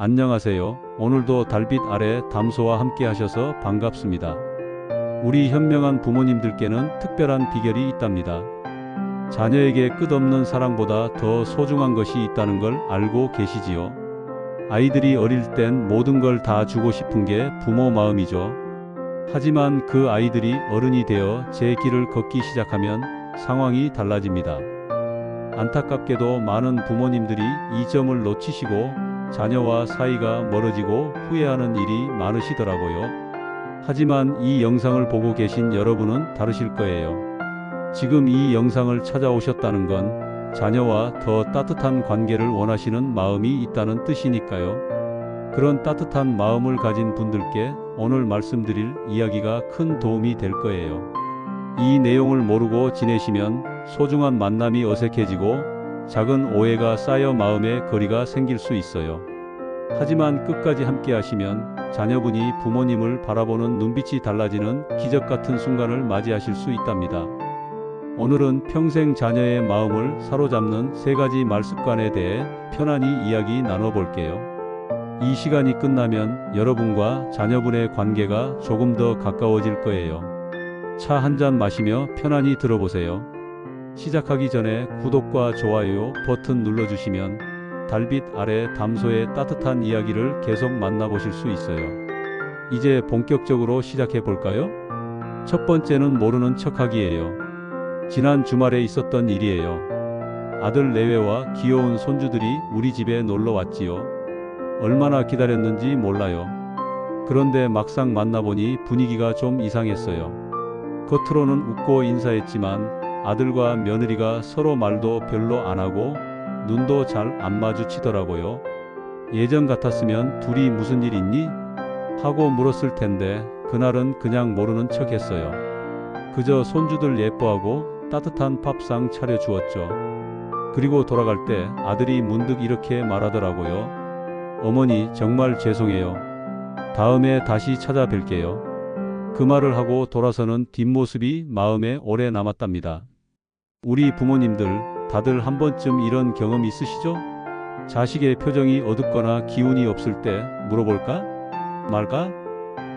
안녕하세요. 오늘도 달빛 아래 담소와 함께 하셔서 반갑습니다. 우리 현명한 부모님들께는 특별한 비결이 있답니다. 자녀에게 끝없는 사랑보다 더 소중한 것이 있다는 걸 알고 계시지요? 아이들이 어릴 땐 모든 걸 다 주고 싶은 게 부모 마음이죠. 하지만 그 아이들이 어른이 되어 제 길을 걷기 시작하면 상황이 달라집니다. 안타깝게도 많은 부모님들이 이 점을 놓치시고 자녀와 사이가 멀어지고 후회하는 일이 많으시더라고요. 하지만 이 영상을 보고 계신 여러분은 다르실 거예요. 지금 이 영상을 찾아오셨다는 건 자녀와 더 따뜻한 관계를 원하시는 마음이 있다는 뜻이니까요. 그런 따뜻한 마음을 가진 분들께 오늘 말씀드릴 이야기가 큰 도움이 될 거예요. 이 내용을 모르고 지내시면 소중한 만남이 어색해지고 작은 오해가 쌓여 마음에 거리가 생길 수 있어요. 하지만 끝까지 함께 하시면 자녀분이 부모님을 바라보는 눈빛이 달라지는 기적 같은 순간을 맞이하실 수 있답니다. 오늘은 평생 자녀의 마음을 사로잡는 세 가지 말 습관에 대해 편안히 이야기 나눠볼게요. 이 시간이 끝나면 여러분과 자녀분의 관계가 조금 더 가까워질 거예요. 차 한 잔 마시며 편안히 들어보세요. 시작하기 전에 구독과 좋아요 버튼 눌러주시면 달빛 아래 담소의 따뜻한 이야기를 계속 만나보실 수 있어요. 이제 본격적으로 시작해 볼까요? 첫 번째는 모르는 척하기예요. 지난 주말에 있었던 일이에요. 아들 내외와 귀여운 손주들이 우리 집에 놀러 왔지요. 얼마나 기다렸는지 몰라요. 그런데 막상 만나보니 분위기가 좀 이상했어요. 겉으로는 웃고 인사했지만 아들과 며느리가 서로 말도 별로 안 하고 눈도 잘 안 마주치더라고요. 예전 같았으면 둘이 무슨 일 있니? 하고 물었을 텐데 그날은 그냥 모르는 척 했어요. 그저 손주들 예뻐하고 따뜻한 밥상 차려주었죠. 그리고 돌아갈 때 아들이 문득 이렇게 말하더라고요. 어머니 정말 죄송해요. 다음에 다시 찾아뵐게요. 그 말을 하고 돌아서는 뒷모습이 마음에 오래 남았답니다. 우리 부모님들 다들 한 번쯤 이런 경험 있으시죠? 자식의 표정이 어둡거나 기운이 없을 때 물어볼까? 말까?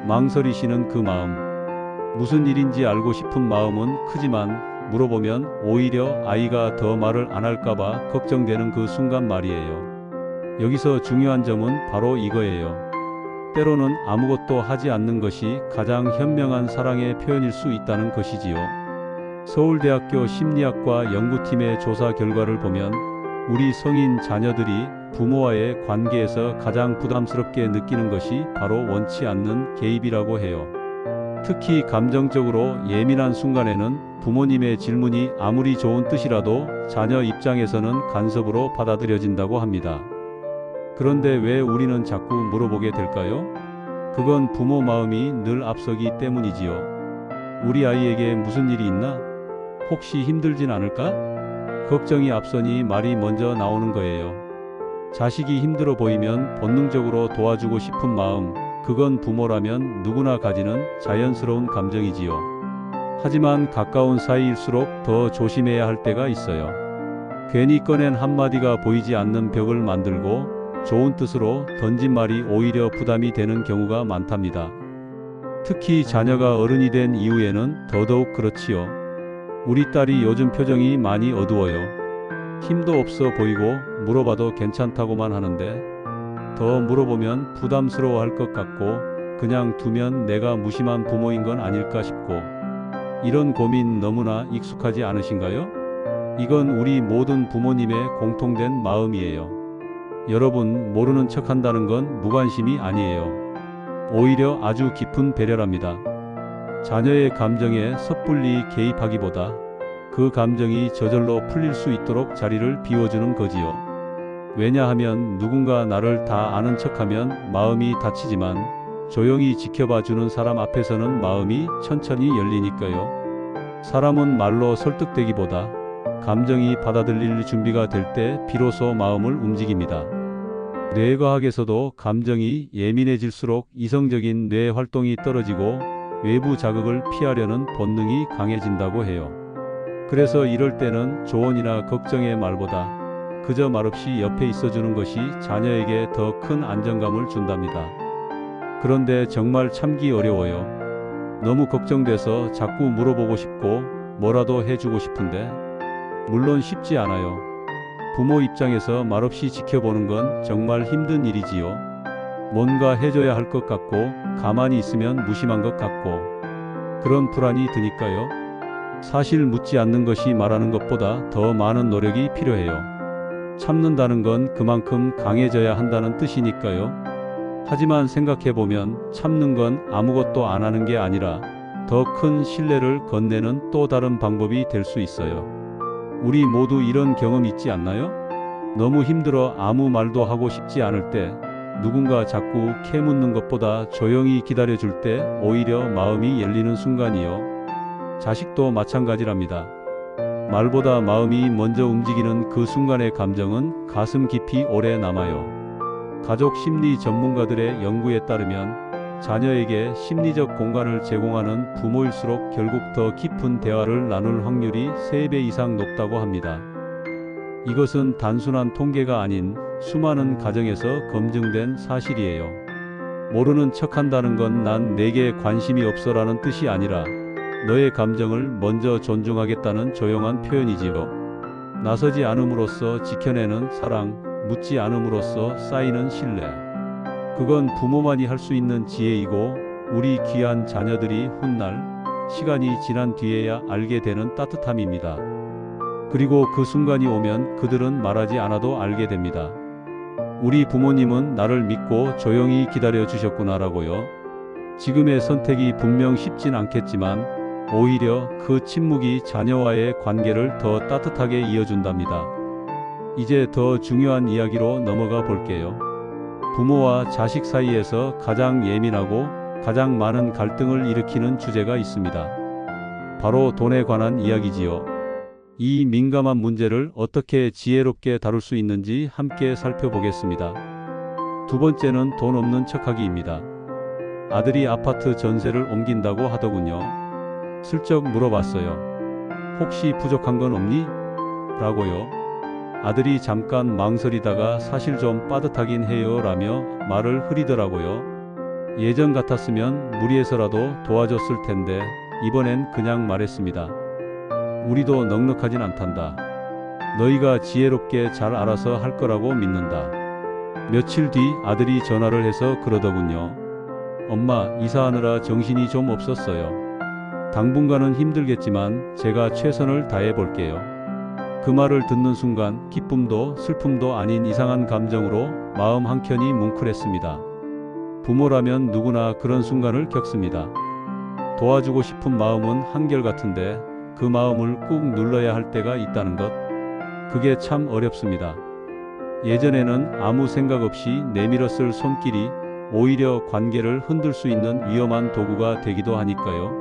망설이시는 그 마음. 무슨 일인지 알고 싶은 마음은 크지만 물어보면 오히려 아이가 더 말을 안 할까봐 걱정되는 그 순간 말이에요. 여기서 중요한 점은 바로 이거예요. 때로는 아무것도 하지 않는 것이 가장 현명한 사랑의 표현일 수 있다는 것이지요. 서울대학교 심리학과 연구팀의 조사 결과를 보면 우리 성인 자녀들이 부모와의 관계에서 가장 부담스럽게 느끼는 것이 바로 원치 않는 개입이라고 해요. 특히 감정적으로 예민한 순간에는 부모님의 질문이 아무리 좋은 뜻이라도 자녀 입장에서는 간섭으로 받아들여진다고 합니다. 그런데 왜 우리는 자꾸 물어보게 될까요? 그건 부모 마음이 늘 앞서기 때문이지요. 우리 아이에게 무슨 일이 있나? 혹시 힘들진 않을까? 걱정이 앞서니 말이 먼저 나오는 거예요. 자식이 힘들어 보이면 본능적으로 도와주고 싶은 마음, 그건 부모라면 누구나 가지는 자연스러운 감정이지요. 하지만 가까운 사이일수록 더 조심해야 할 때가 있어요. 괜히 꺼낸 한마디가 보이지 않는 벽을 만들고 좋은 뜻으로 던진 말이 오히려 부담이 되는 경우가 많답니다. 특히 자녀가 어른이 된 이후에는 더더욱 그렇지요. 우리 딸이 요즘 표정이 많이 어두워요. 힘도 없어 보이고 물어봐도 괜찮다고만 하는데 더 물어보면 부담스러워 할 것 같고 그냥 두면 내가 무심한 부모인 건 아닐까 싶고 이런 고민 너무나 익숙하지 않으신가요? 이건 우리 모든 부모님의 공통된 마음이에요. 여러분 모르는 척 한다는 건 무관심이 아니에요. 오히려 아주 깊은 배려랍니다. 자녀의 감정에 섣불리 개입하기보다 그 감정이 저절로 풀릴 수 있도록 자리를 비워주는 거지요. 왜냐하면 누군가 나를 다 아는 척하면 마음이 다치지만 조용히 지켜봐 주는 사람 앞에서는 마음이 천천히 열리니까요. 사람은 말로 설득되기보다 감정이 받아들일 준비가 될 때 비로소 마음을 움직입니다. 뇌과학에서도 감정이 예민해질수록 이성적인 뇌 활동이 떨어지고 외부 자극을 피하려는 본능이 강해진다고 해요. 그래서 이럴 때는 조언이나 걱정의 말보다 그저 말없이 옆에 있어주는 것이 자녀에게 더 큰 안정감을 준답니다. 그런데 정말 참기 어려워요. 너무 걱정돼서 자꾸 물어보고 싶고 뭐라도 해주고 싶은데 물론 쉽지 않아요. 부모 입장에서 말없이 지켜보는 건 정말 힘든 일이지요. 뭔가 해줘야 할 것 같고 가만히 있으면 무심한 것 같고 그런 불안이 드니까요. 사실 묻지 않는 것이 말하는 것보다 더 많은 노력이 필요해요. 참는다는 건 그만큼 강해져야 한다는 뜻이니까요. 하지만 생각해보면 참는 건 아무것도 안 하는 게 아니라 더 큰 신뢰를 건네는 또 다른 방법이 될 수 있어요. 우리 모두 이런 경험 있지 않나요? 너무 힘들어 아무 말도 하고 싶지 않을 때 누군가 자꾸 캐묻는 것보다 조용히 기다려줄 때 오히려 마음이 열리는 순간이요. 자식도 마찬가지랍니다. 말보다 마음이 먼저 움직이는 그 순간의 감정은 가슴 깊이 오래 남아요. 가족 심리 전문가들의 연구에 따르면 자녀에게 심리적 공간을 제공하는 부모일수록 결국 더 깊은 대화를 나눌 확률이 3배 이상 높다고 합니다. 이것은 단순한 통계가 아닌 수많은 가정에서 검증된 사실이에요. 모르는 척 한다는 건 난 내게 관심이 없어 라는 뜻이 아니라 너의 감정을 먼저 존중하겠다는 조용한 표현이지요. 나서지 않음으로써 지켜내는 사랑, 묻지 않음으로써 쌓이는 신뢰. 그건 부모만이 할 수 있는 지혜이고 우리 귀한 자녀들이 훗날 시간이 지난 뒤에야 알게 되는 따뜻함입니다. 그리고 그 순간이 오면 그들은 말하지 않아도 알게 됩니다. 우리 부모님은 나를 믿고 조용히 기다려 주셨구나라고요. 지금의 선택이 분명 쉽진 않겠지만 오히려 그 침묵이 자녀와의 관계를 더 따뜻하게 이어준답니다. 이제 더 중요한 이야기로 넘어가 볼게요. 부모와 자식 사이에서 가장 예민하고 가장 많은 갈등을 일으키는 주제가 있습니다. 바로 돈에 관한 이야기지요. 이 민감한 문제를 어떻게 지혜롭게 다룰 수 있는지 함께 살펴보겠습니다. 두 번째는 돈 없는 척하기입니다. 아들이 아파트 전세를 옮긴다고 하더군요. 슬쩍 물어봤어요. 혹시 부족한 건 없니? 라고요. 아들이 잠깐 망설이다가 사실 좀 빠듯하긴 해요 라며 말을 흐리더라고요. 예전 같았으면 무리해서라도 도와줬을 텐데 이번엔 그냥 말했습니다. 우리도 넉넉하진 않단다. 너희가 지혜롭게 잘 알아서 할 거라고 믿는다. 며칠 뒤 아들이 전화를 해서 그러더군요. 엄마, 이사하느라 정신이 좀 없었어요. 당분간은 힘들겠지만 제가 최선을 다해 볼게요. 그 말을 듣는 순간 기쁨도 슬픔도 아닌 이상한 감정으로 마음 한켠이 뭉클했습니다. 부모라면 누구나 그런 순간을 겪습니다. 도와주고 싶은 마음은 한결같은데 그 마음을 꾹 눌러야 할 때가 있다는 것. 그게 참 어렵습니다. 예전에는 아무 생각 없이 내밀었을 손길이 오히려 관계를 흔들 수 있는 위험한 도구가 되기도 하니까요.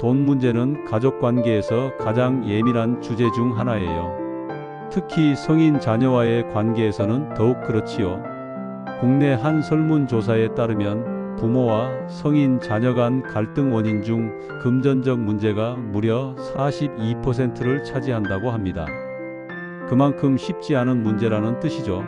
돈 문제는 가족 관계에서 가장 예민한 주제 중 하나예요. 특히 성인 자녀와의 관계에서는 더욱 그렇지요. 국내 한 설문조사에 따르면 부모와 성인 자녀 간 갈등 원인 중 금전적 문제가 무려 42%를 차지한다고 합니다. 그만큼 쉽지 않은 문제라는 뜻이죠.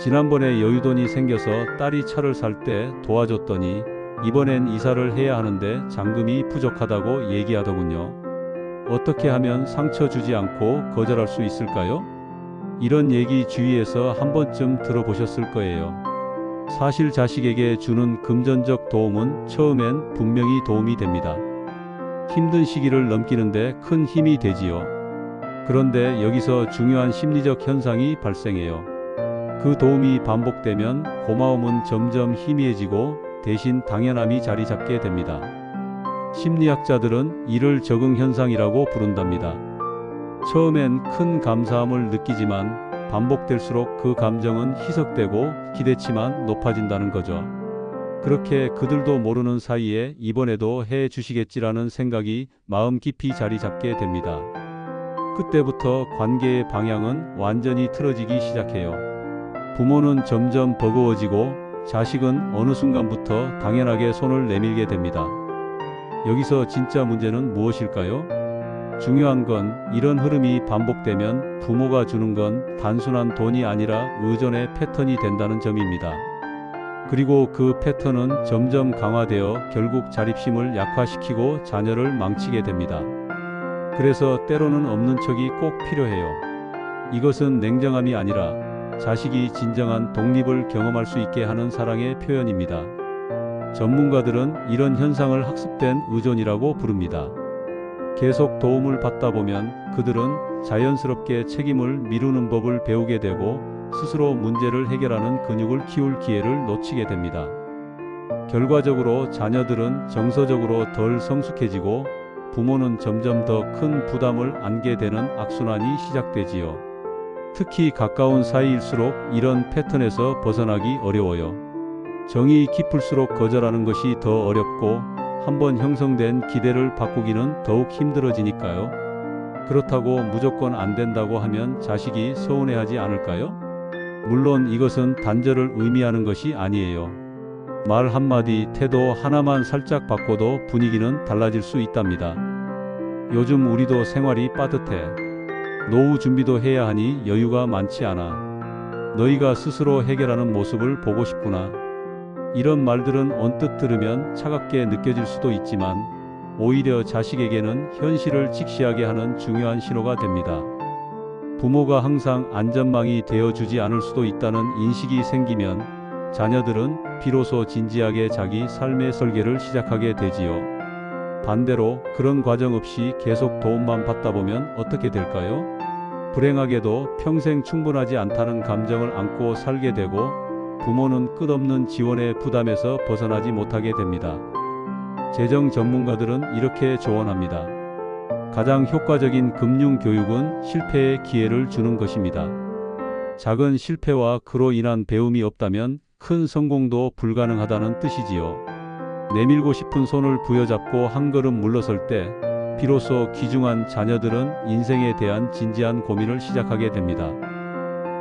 지난번에 여유돈이 생겨서 딸이 차를 살 때 도와줬더니 이번엔 이사를 해야 하는데 잔금이 부족하다고 얘기하더군요. 어떻게 하면 상처 주지 않고 거절할 수 있을까요? 이런 얘기 주위에서 한 번쯤 들어보셨을 거예요. 사실 자식에게 주는 금전적 도움은 처음엔 분명히 도움이 됩니다. 힘든 시기를 넘기는데 큰 힘이 되지요. 그런데 여기서 중요한 심리적 현상이 발생해요. 그 도움이 반복되면 고마움은 점점 희미해지고 대신 당연함이 자리 잡게 됩니다. 심리학자들은 이를 적응 현상이라고 부른답니다. 처음엔 큰 감사함을 느끼지만 반복될수록 그 감정은 희석되고 기대치만 높아진다는 거죠. 그렇게 그들도 모르는 사이에 이번에도 해 주시겠지라는 생각이 마음 깊이 자리 잡게 됩니다. 그때부터 관계의 방향은 완전히 틀어지기 시작해요. 부모는 점점 버거워지고 자식은 어느 순간부터 당연하게 손을 내밀게 됩니다. 여기서 진짜 문제는 무엇일까요? 중요한 건 이런 흐름이 반복되면 부모가 주는 건 단순한 돈이 아니라 의존의 패턴이 된다는 점입니다. 그리고 그 패턴은 점점 강화되어 결국 자립심을 약화시키고 자녀를 망치게 됩니다. 그래서 때로는 없는 척이 꼭 필요해요. 이것은 냉정함이 아니라 자식이 진정한 독립을 경험할 수 있게 하는 사랑의 표현입니다. 전문가들은 이런 현상을 학습된 의존이라고 부릅니다. 계속 도움을 받다 보면 그들은 자연스럽게 책임을 미루는 법을 배우게 되고 스스로 문제를 해결하는 근육을 키울 기회를 놓치게 됩니다. 결과적으로 자녀들은 정서적으로 덜 성숙해지고 부모는 점점 더 큰 부담을 안게 되는 악순환이 시작되지요. 특히 가까운 사이일수록 이런 패턴에서 벗어나기 어려워요. 정이 깊을수록 거절하는 것이 더 어렵고 한번 형성된 기대를 바꾸기는 더욱 힘들어지니까요. 그렇다고 무조건 안 된다고 하면 자식이 서운해하지 않을까요? 물론 이것은 단절을 의미하는 것이 아니에요. 말 한마디, 태도 하나만 살짝 바꿔도 분위기는 달라질 수 있답니다. 요즘 우리도 생활이 빠듯해. 노후 준비도 해야 하니 여유가 많지 않아. 너희가 스스로 해결하는 모습을 보고 싶구나. 이런 말들은 언뜻 들으면 차갑게 느껴질 수도 있지만 오히려 자식에게는 현실을 직시하게 하는 중요한 신호가 됩니다. 부모가 항상 안전망이 되어주지 않을 수도 있다는 인식이 생기면 자녀들은 비로소 진지하게 자기 삶의 설계를 시작하게 되지요. 반대로 그런 과정 없이 계속 도움만 받다 보면 어떻게 될까요? 불행하게도 평생 충분하지 않다는 감정을 안고 살게 되고 부모는 끝없는 지원의 부담에서 벗어나지 못하게 됩니다. 재정 전문가들은 이렇게 조언합니다. 가장 효과적인 금융 교육은 실패의 기회를 주는 것입니다. 작은 실패와 그로 인한 배움이 없다면 큰 성공도 불가능하다는 뜻이지요. 내밀고 싶은 손을 부여잡고 한 걸음 물러설 때 비로소 귀중한 자녀들은 인생에 대한 진지한 고민을 시작하게 됩니다.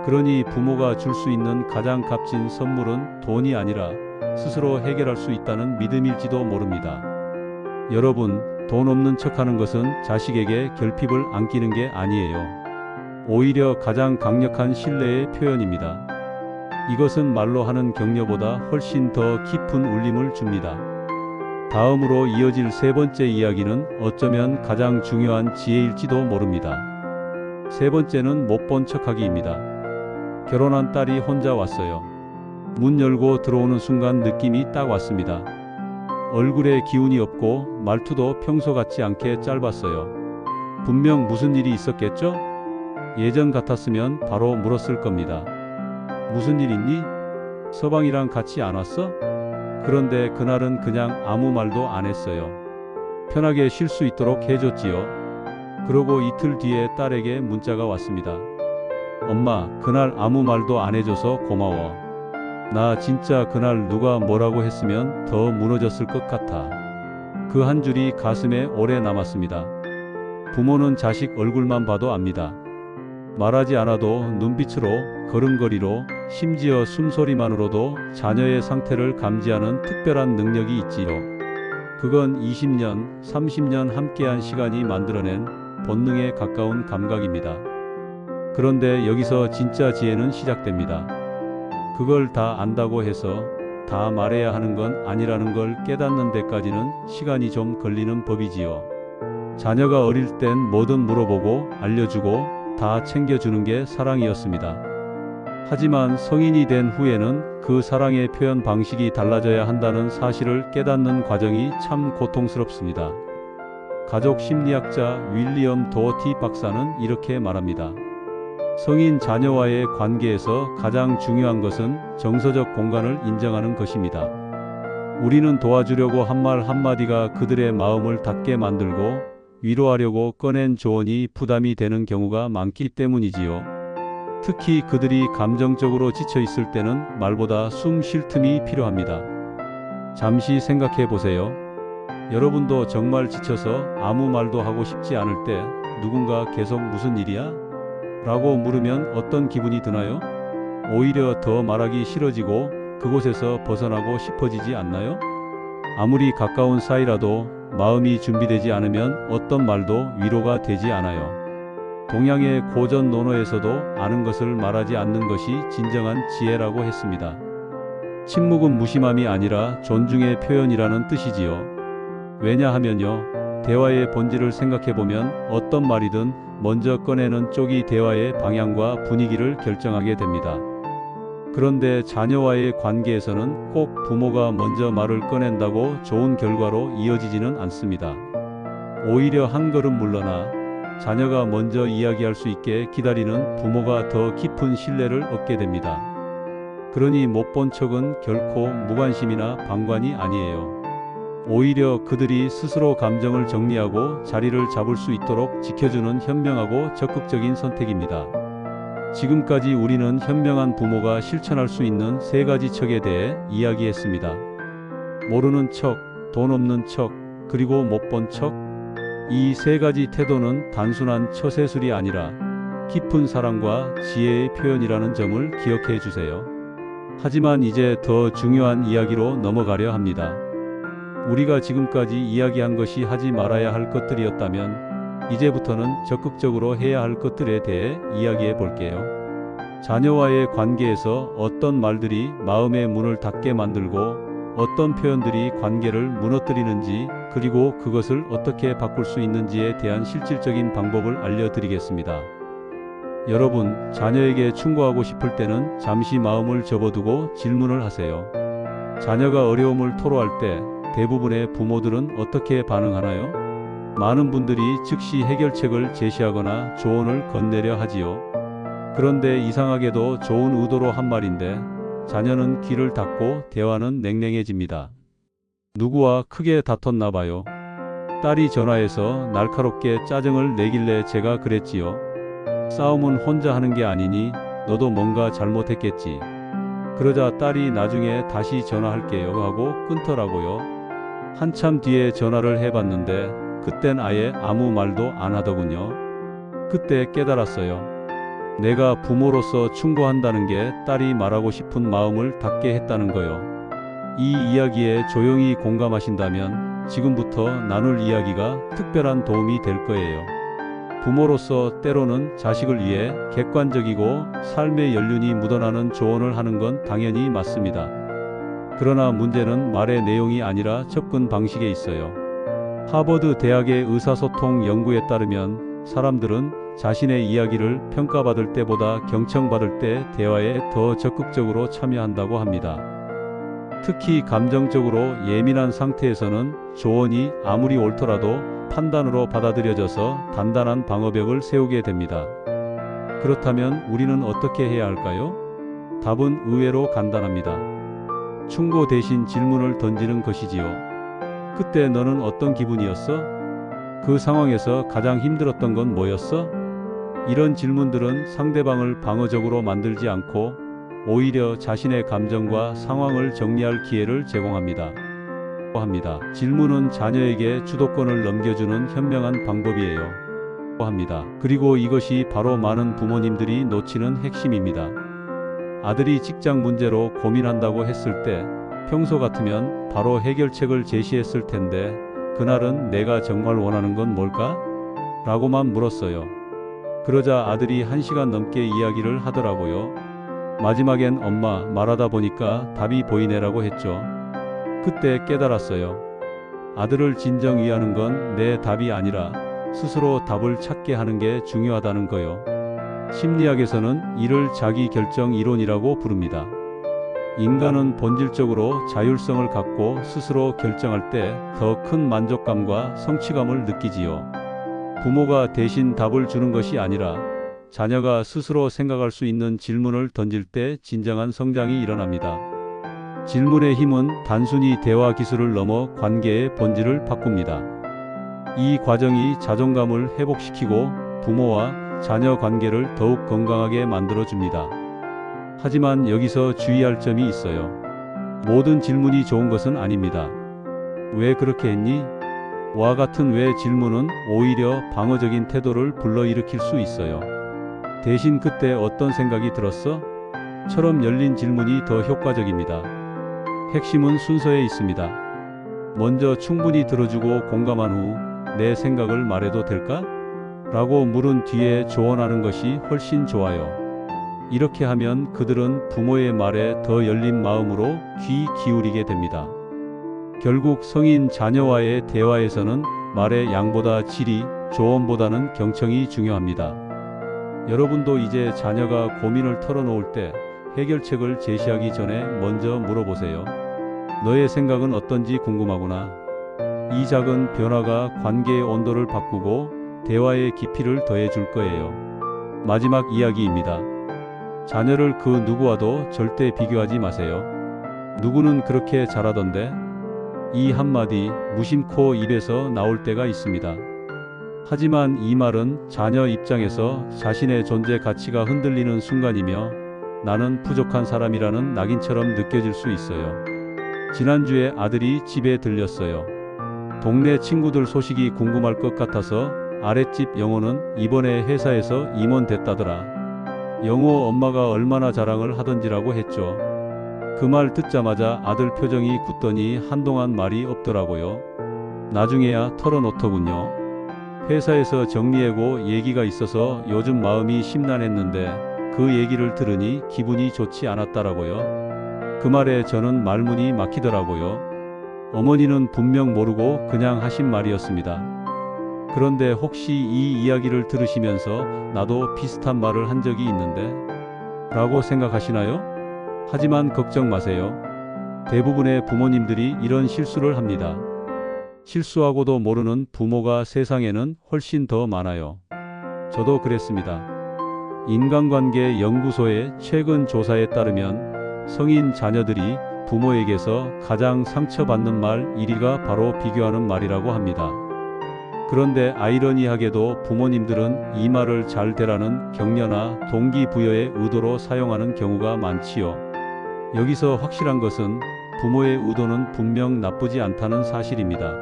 그러니 부모가 줄 수 있는 가장 값진 선물은 돈이 아니라 스스로 해결할 수 있다는 믿음일지도 모릅니다. 여러분, 돈 없는 척 하는 것은 자식에게 결핍을 안기는 게 아니에요. 오히려 가장 강력한 신뢰의 표현입니다. 이것은 말로 하는 격려보다 훨씬 더 깊은 울림을 줍니다. 다음으로 이어질 세 번째 이야기는 어쩌면 가장 중요한 지혜일지도 모릅니다. 세 번째는 못 본 척하기입니다. 결혼한 딸이 혼자 왔어요. 문 열고 들어오는 순간 느낌이 딱 왔습니다. 얼굴에 기운이 없고 말투도 평소 같지 않게 짧았어요. 분명 무슨 일이 있었겠죠? 예전 같았으면 바로 물었을 겁니다. 무슨 일 있니? 서방이랑 같이 안 왔어? 그런데 그날은 그냥 아무 말도 안 했어요. 편하게 쉴 수 있도록 해줬지요. 그러고 이틀 뒤에 딸에게 문자가 왔습니다. 엄마, 그날 아무 말도 안 해줘서 고마워. 나 진짜 그날 누가 뭐라고 했으면 더 무너졌을 것 같아. 그 한 줄이 가슴에 오래 남았습니다. 부모는 자식 얼굴만 봐도 압니다. 말하지 않아도 눈빛으로, 걸음걸이로, 심지어 숨소리만으로도 자녀의 상태를 감지하는 특별한 능력이 있지요. 그건 20년, 30년 함께한 시간이 만들어낸 본능에 가까운 감각입니다. 그런데 여기서 진짜 지혜는 시작됩니다. 그걸 다 안다고 해서 다 말해야 하는 건 아니라는 걸 깨닫는 데까지는 시간이 좀 걸리는 법이지요. 자녀가 어릴 땐 뭐든 물어보고 알려주고 다 챙겨주는 게 사랑이었습니다. 하지만 성인이 된 후에는 그 사랑의 표현 방식이 달라져야 한다는 사실을 깨닫는 과정이 참 고통스럽습니다. 가족 심리학자 윌리엄 도어티 박사는 이렇게 말합니다. 성인 자녀와의 관계에서 가장 중요한 것은 정서적 공간을 인정하는 것입니다. 우리는 도와주려고 한 말 한마디가 그들의 마음을 닫게 만들고 위로하려고 꺼낸 조언이 부담이 되는 경우가 많기 때문이지요. 특히 그들이 감정적으로 지쳐 있을 때는 말보다 숨 쉴 틈이 필요합니다. 잠시 생각해 보세요. 여러분도 정말 지쳐서 아무 말도 하고 싶지 않을 때 누군가 계속 무슨 일이야? 라고 물으면 어떤 기분이 드나요? 오히려 더 말하기 싫어지고 그곳에서 벗어나고 싶어지지 않나요? 아무리 가까운 사이라도 마음이 준비되지 않으면 어떤 말도 위로가 되지 않아요. 동양의 고전 논어에서도 아는 것을 말하지 않는 것이 진정한 지혜라고 했습니다. 침묵은 무심함이 아니라 존중의 표현이라는 뜻이지요. 왜냐하면요. 대화의 본질을 생각해 보면 어떤 말이든 먼저 꺼내는 쪽이 대화의 방향과 분위기를 결정하게 됩니다. 그런데 자녀와의 관계에서는 꼭 부모가 먼저 말을 꺼낸다고 좋은 결과로 이어지지는 않습니다. 오히려 한 걸음 물러나 자녀가 먼저 이야기할 수 있게 기다리는 부모가 더 깊은 신뢰를 얻게 됩니다. 그러니 못 본 척은 결코 무관심이나 방관이 아니에요. 오히려 그들이 스스로 감정을 정리하고 자리를 잡을 수 있도록 지켜주는 현명하고 적극적인 선택입니다. 지금까지 우리는 현명한 부모가 실천할 수 있는 세 가지 척에 대해 이야기했습니다. 모르는 척, 돈 없는 척, 그리고 못 본 척. 이 세 가지 태도는 단순한 처세술이 아니라 깊은 사랑과 지혜의 표현이라는 점을 기억해 주세요. 하지만 이제 더 중요한 이야기로 넘어가려 합니다. 우리가 지금까지 이야기한 것이 하지 말아야 할 것들이었다면 이제부터는 적극적으로 해야 할 것들에 대해 이야기해 볼게요. 자녀와의 관계에서 어떤 말들이 마음의 문을 닫게 만들고 어떤 표현들이 관계를 무너뜨리는지 그리고 그것을 어떻게 바꿀 수 있는지에 대한 실질적인 방법을 알려드리겠습니다. 여러분, 자녀에게 충고하고 싶을 때는 잠시 마음을 접어두고 질문을 하세요. 자녀가 어려움을 토로할 때 대부분의 부모들은 어떻게 반응하나요? 많은 분들이 즉시 해결책을 제시하거나 조언을 건네려 하지요. 그런데 이상하게도 좋은 의도로 한 말인데 자녀는 귀를 닫고 대화는 냉랭해집니다. 누구와 크게 다퉜나 봐요. 딸이 전화해서 날카롭게 짜증을 내길래 제가 그랬지요. 싸움은 혼자 하는 게 아니니 너도 뭔가 잘못했겠지. 그러자 딸이 나중에 다시 전화할게요 하고 끊더라고요. 한참 뒤에 전화를 해봤는데 그땐 아예 아무 말도 안 하더군요. 그때 깨달았어요. 내가 부모로서 충고한다는 게 딸이 말하고 싶은 마음을 닫게 했다는 거요. 이 이야기에 조용히 공감하신다면 지금부터 나눌 이야기가 특별한 도움이 될 거예요. 부모로서 때로는 자식을 위해 객관적이고 삶의 연륜이 묻어나는 조언을 하는 건 당연히 맞습니다. 그러나 문제는 말의 내용이 아니라 접근 방식에 있어요. 하버드 대학의 의사소통 연구에 따르면 사람들은 자신의 이야기를 평가받을 때보다 경청받을 때 대화에 더 적극적으로 참여한다고 합니다. 특히 감정적으로 예민한 상태에서는 조언이 아무리 옳더라도 판단으로 받아들여져서 단단한 방어벽을 세우게 됩니다. 그렇다면 우리는 어떻게 해야 할까요? 답은 의외로 간단합니다. 충고 대신 질문을 던지는 것이지요. 그때 너는 어떤 기분이었어? 그 상황에서 가장 힘들었던 건 뭐였어? 이런 질문들은 상대방을 방어적으로 만들지 않고 오히려 자신의 감정과 상황을 정리할 기회를 제공합니다. 합니다. 질문은 자녀에게 주도권을 넘겨주는 현명한 방법이에요. 합니다. 그리고 이것이 바로 많은 부모님들이 놓치는 핵심입니다. 아들이 직장 문제로 고민한다고 했을 때 평소 같으면 바로 해결책을 제시했을 텐데 그날은 내가 정말 원하는 건 뭘까? 라고만 물었어요. 그러자 아들이 한 시간 넘게 이야기를 하더라고요. 마지막엔 엄마 말하다 보니까 답이 보이네라고 했죠. 그때 깨달았어요. 아들을 진정 위하는 건 내 답이 아니라 스스로 답을 찾게 하는 게 중요하다는 거요. 심리학에서는 이를 자기 결정 이론이라고 부릅니다. 인간은 본질적으로 자율성을 갖고 스스로 결정할 때 더 큰 만족감과 성취감을 느끼지요. 부모가 대신 답을 주는 것이 아니라 자녀가 스스로 생각할 수 있는 질문을 던질 때 진정한 성장이 일어납니다. 질문의 힘은 단순히 대화 기술을 넘어 관계의 본질을 바꿉니다. 이 과정이 자존감을 회복시키고 부모와 자녀 관계를 더욱 건강하게 만들어줍니다. 하지만 여기서 주의할 점이 있어요. 모든 질문이 좋은 것은 아닙니다. 왜 그렇게 했니? 와 같은 왜 질문은 오히려 방어적인 태도를 불러일으킬 수 있어요. 대신 그때 어떤 생각이 들었어? 처럼 열린 질문이 더 효과적입니다. 핵심은 순서에 있습니다. 먼저 충분히 들어주고 공감한 후 내 생각을 말해도 될까? 라고 물은 뒤에 조언하는 것이 훨씬 좋아요. 이렇게 하면 그들은 부모의 말에 더 열린 마음으로 귀 기울이게 됩니다. 결국 성인 자녀와의 대화에서는 말의 양보다 질이, 조언보다는 경청이 중요합니다. 여러분도 이제 자녀가 고민을 털어놓을 때 해결책을 제시하기 전에 먼저 물어보세요. 너의 생각은 어떤지 궁금하구나. 이 작은 변화가 관계의 온도를 바꾸고 대화의 깊이를 더해 줄 거예요. 마지막 이야기입니다. 자녀를 그 누구와도 절대 비교하지 마세요. 누구는 그렇게 잘하던데? 이 한마디 무심코 입에서 나올 때가 있습니다. 하지만 이 말은 자녀 입장에서 자신의 존재 가치가 흔들리는 순간이며 나는 부족한 사람이라는 낙인처럼 느껴질 수 있어요. 지난주에 아들이 집에 들렸어요. 동네 친구들 소식이 궁금할 것 같아서 아랫집 영호는 이번에 회사에서 임원 됐다더라. 영호 엄마가 얼마나 자랑을 하던지라고 했죠. 그 말 듣자마자 아들 표정이 굳더니 한동안 말이 없더라고요. 나중에야 털어놓더군요. 회사에서 정리해고 얘기가 있어서 요즘 마음이 심란했는데 그 얘기를 들으니 기분이 좋지 않았다라고요. 그 말에 저는 말문이 막히더라고요. 어머니는 분명 모르고 그냥 하신 말이었습니다. 그런데 혹시 이 이야기를 들으시면서 나도 비슷한 말을 한 적이 있는데? 라고 생각하시나요? 하지만 걱정 마세요. 대부분의 부모님들이 이런 실수를 합니다. 실수하고도 모르는 부모가 세상에는 훨씬 더 많아요. 저도 그랬습니다. 인간관계 연구소의 최근 조사에 따르면 성인 자녀들이 부모에게서 가장 상처받는 말 1위가 바로 비교하는 말이라고 합니다. 그런데 아이러니하게도 부모님들은 이 말을 잘 되라는 격려나 동기부여의 의도로 사용하는 경우가 많지요. 여기서 확실한 것은 부모의 의도는 분명 나쁘지 않다는 사실입니다.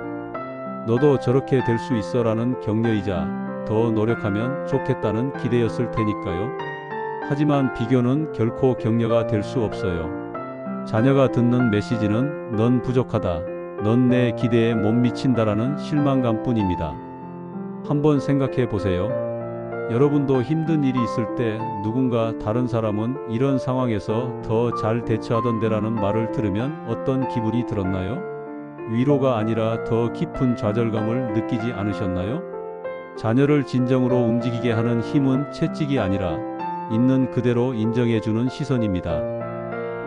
너도 저렇게 될 수 있어 라는 격려이자 더 노력하면 좋겠다는 기대였을 테니까요. 하지만 비교는 결코 격려가 될 수 없어요. 자녀가 듣는 메시지는 넌 부족하다. 넌 내 기대에 못 미친다라는 실망감 뿐입니다. 한번 생각해 보세요. 여러분도 힘든 일이 있을 때 누군가 다른 사람은 이런 상황에서 더 잘 대처하던데라는 말을 들으면 어떤 기분이 들었나요? 위로가 아니라 더 깊은 좌절감을 느끼지 않으셨나요? 자녀를 진정으로 움직이게 하는 힘은 채찍이 아니라 있는 그대로 인정해주는 시선입니다.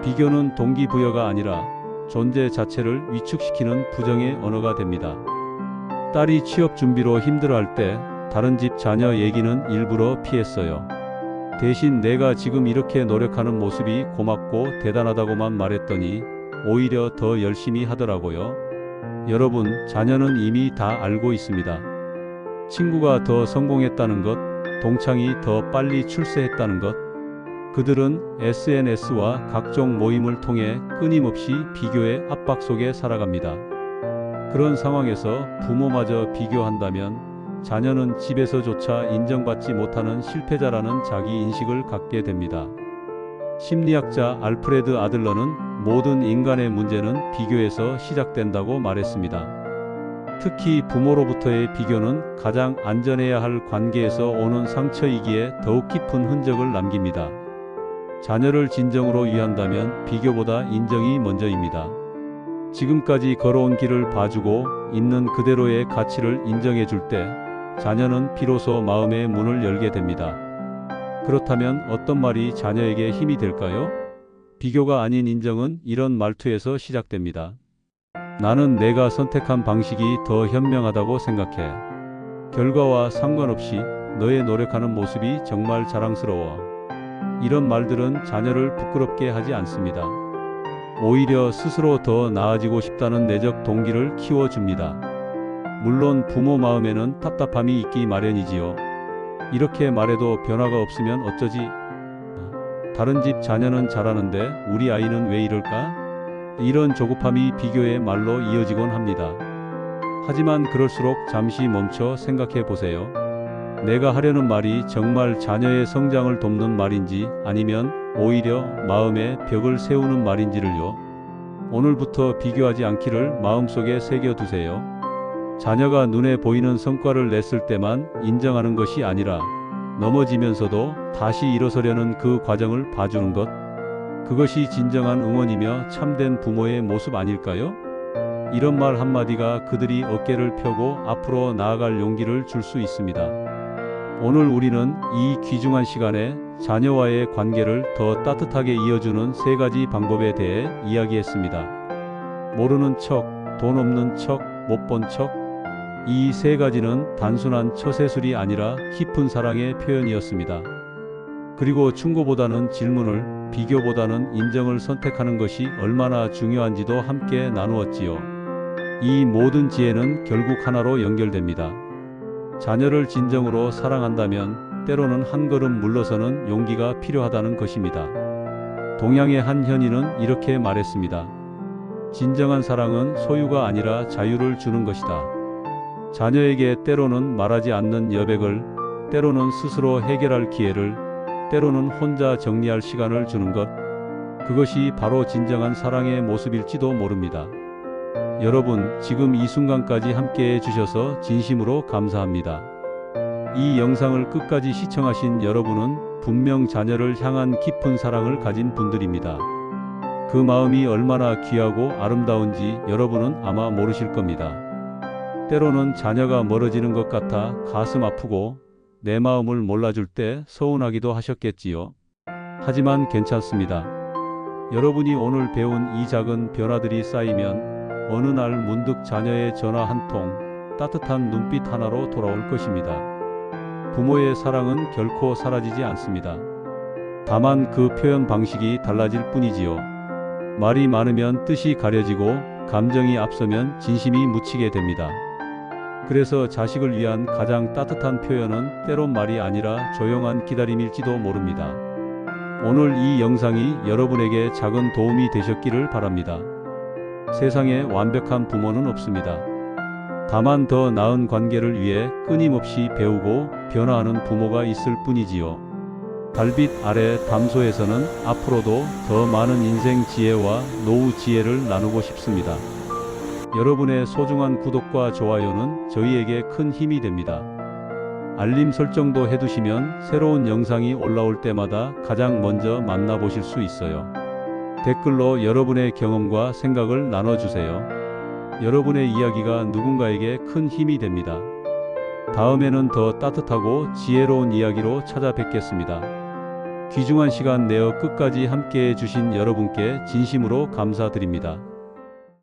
비교는 동기부여가 아니라 존재 자체를 위축시키는 부정의 언어가 됩니다. 딸이 취업 준비로 힘들어할 때 다른 집 자녀 얘기는 일부러 피했어요. 대신 내가 지금 이렇게 노력하는 모습이 고맙고 대단하다고만 말했더니 오히려 더 열심히 하더라고요. 여러분, 자녀는 이미 다 알고 있습니다. 친구가 더 성공했다는 것, 동창이 더 빨리 출세했다는 것, 그들은 SNS와 각종 모임을 통해 끊임없이 비교의 압박 속에 살아갑니다. 그런 상황에서 부모마저 비교한다면 자녀는 집에서조차 인정받지 못하는 실패자라는 자기 인식을 갖게 됩니다. 심리학자 알프레드 아들러는 모든 인간의 문제는 비교에서 시작된다고 말했습니다. 특히 부모로부터의 비교는 가장 안전해야 할 관계에서 오는 상처이기에 더욱 깊은 흔적을 남깁니다. 자녀를 진정으로 위한다면 비교보다 인정이 먼저입니다. 지금까지 걸어온 길을 봐주고 있는 그대로의 가치를 인정해 줄 때 자녀는 비로소 마음의 문을 열게 됩니다. 그렇다면 어떤 말이 자녀에게 힘이 될까요? 비교가 아닌 인정은 이런 말투에서 시작됩니다. 나는 내가 선택한 방식이 더 현명하다고 생각해. 결과와 상관없이 너의 노력하는 모습이 정말 자랑스러워. 이런 말들은 자녀를 부끄럽게 하지 않습니다. 오히려 스스로 더 나아지고 싶다는 내적 동기를 키워줍니다. 물론 부모 마음에는 답답함이 있기 마련이지요. 이렇게 말해도 변화가 없으면 어쩌지? 다른 집 자녀는 잘하는데 우리 아이는 왜 이럴까? 이런 조급함이 비교의 말로 이어지곤 합니다. 하지만 그럴수록 잠시 멈춰 생각해 보세요. 내가 하려는 말이 정말 자녀의 성장을 돕는 말인지 아니면 오히려 마음에 벽을 세우는 말인지를요. 오늘부터 비교하지 않기를 마음속에 새겨두세요. 자녀가 눈에 보이는 성과를 냈을 때만 인정하는 것이 아니라 넘어지면서도 다시 일어서려는 그 과정을 봐주는 것. 그것이 진정한 응원이며 참된 부모의 모습 아닐까요? 이런 말 한마디가 그들이 어깨를 펴고 앞으로 나아갈 용기를 줄 수 있습니다. 오늘 우리는 이 귀중한 시간에 자녀와의 관계를 더 따뜻하게 이어주는 세 가지 방법에 대해 이야기했습니다. 모르는 척, 돈 없는 척, 못 본 척. 이 세 가지는 단순한 처세술이 아니라 깊은 사랑의 표현이었습니다. 그리고 충고보다는 질문을, 비교보다는 인정을 선택하는 것이 얼마나 중요한지도 함께 나누었지요. 이 모든 지혜는 결국 하나로 연결됩니다. 자녀를 진정으로 사랑한다면 때로는 한 걸음 물러서는 용기가 필요하다는 것입니다. 동양의 한 현인은 이렇게 말했습니다. 진정한 사랑은 소유가 아니라 자유를 주는 것이다. 자녀에게 때로는 말하지 않는 여백을, 때로는 스스로 해결할 기회를, 때로는 혼자 정리할 시간을 주는 것, 그것이 바로 진정한 사랑의 모습일지도 모릅니다. 여러분, 지금 이 순간까지 함께 해주셔서 진심으로 감사합니다. 이 영상을 끝까지 시청하신 여러분은 분명 자녀를 향한 깊은 사랑을 가진 분들입니다. 그 마음이 얼마나 귀하고 아름다운지 여러분은 아마 모르실 겁니다. 때로는 자녀가 멀어지는 것 같아 가슴 아프고 내 마음을 몰라줄 때 서운하기도 하셨겠지요. 하지만 괜찮습니다. 여러분이 오늘 배운 이 작은 변화들이 쌓이면 어느 날 문득 자녀의 전화 한 통, 따뜻한 눈빛 하나로 돌아올 것입니다. 부모의 사랑은 결코 사라지지 않습니다. 다만 그 표현 방식이 달라질 뿐이지요. 말이 많으면 뜻이 가려지고 감정이 앞서면 진심이 묻히게 됩니다. 그래서 자식을 위한 가장 따뜻한 표현은 때론 말이 아니라 조용한 기다림일지도 모릅니다. 오늘 이 영상이 여러분에게 작은 도움이 되셨기를 바랍니다. 세상에 완벽한 부모는 없습니다. 다만 더 나은 관계를 위해 끊임없이 배우고 변화하는 부모가 있을 뿐이지요. 달빛 아래 담소에서는 앞으로도 더 많은 인생 지혜와 노후 지혜를 나누고 싶습니다. 여러분의 소중한 구독과 좋아요는 저희에게 큰 힘이 됩니다. 알림 설정도 해두시면 새로운 영상이 올라올 때마다 가장 먼저 만나보실 수 있어요. 댓글로 여러분의 경험과 생각을 나눠주세요. 여러분의 이야기가 누군가에게 큰 힘이 됩니다. 다음에는 더 따뜻하고 지혜로운 이야기로 찾아뵙겠습니다. 귀중한 시간 내어 끝까지 함께 해 주신 여러분께 진심으로 감사드립니다.